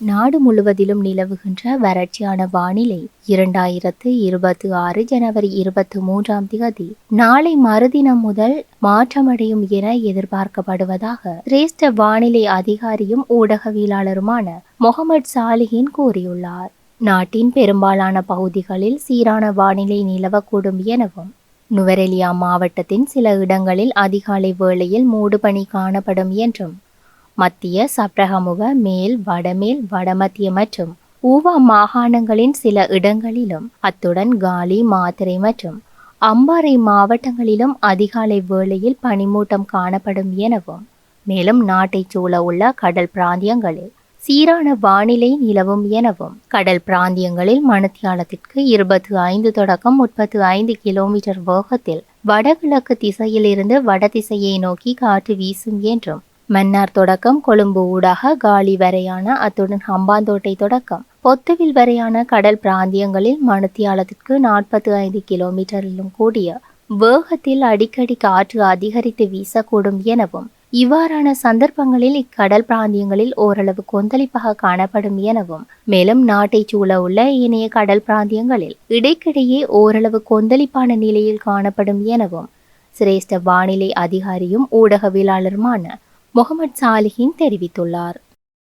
நாடு முழுவதிலும் நிலவுகின்ற வறட்சியான வானிலை இரண்டாயிரத்து இருபத்தி ஆறு ஜனவரி இருபத்தி மூன்றாம் தேதி நாளை மறுதினம் முதல் மாற்றமடையும் என எதிர்பார்க்கப்படுவதாக சிரேஷ்ட வானிலை அதிகாரியும் ஊடகவியலாளருமான முகமது சாலிஹின் கூறியுள்ளார். நாட்டின் பெரும்பாலான பகுதிகளில் சீரான வானிலை நிலவக்கூடும் எனவும் நுவரெலியா மாவட்டத்தின் சில இடங்களில் அதிகாலை வேளையில் மூடுபனி காணப்படும் என்றும் மத்திய சப்ரகமுக மேல் வடமேல் வடமத்திய மற்றும் ஊவா மாகாணங்களின் சில இடங்களிலும் அத்துடன் காலி மாத்திரை மற்றும் அம்பாறை மாவட்டங்களிலும் அதிகாலை வேளையில் பனிமூட்டம் காணப்படும் எனவும் மேலும் நாட்டை சூழ உள்ள கடல் பிராந்தியங்களில் சீரான வானிலை நிலவும் எனவும் கடல் பிராந்தியங்களில் மணித்தியாலத்திற்கு இருபத்தி ஐந்து தொடக்கம் முப்பத்தி ஐந்து கிலோமீட்டர் வேகத்தில் வடகிழக்கு திசையிலிருந்து வடதிசையை நோக்கி காற்று வீசும் என்றும் மன்னார் தொடக்கம் கொழும்பு ஊடாக காலி வரையான அத்துடன் ஹம்பாந்தோட்டை தொடக்கம். பொத்துவில் வரையான கடல் பிராந்தியங்களில் மணித்தியாலத்திற்கு நாற்பத்தி ஐந்து கிலோமீட்டரிலும் கூடிய வேகத்தில் அடிக்கடி காற்று அதிகரித்து வீசக்கூடும் எனவும் இவ்வாறான சந்தர்ப்பங்களில் இக்கடல் பிராந்தியங்களில் ஓரளவு கொந்தளிப்பாக காணப்படும் எனவும் மேலும் நாட்டை சூழ உள்ள இணைய கடல் பிராந்தியங்களில் இடைக்கிடையே ஓரளவு கொந்தளிப்பான நிலையில் காணப்படும் எனவும் சிரேஷ்ட வானிலை அதிகாரியும் ஊடகவியலாளருமான முகமது சாலிஹின் தெரிவித்துள்ளார்.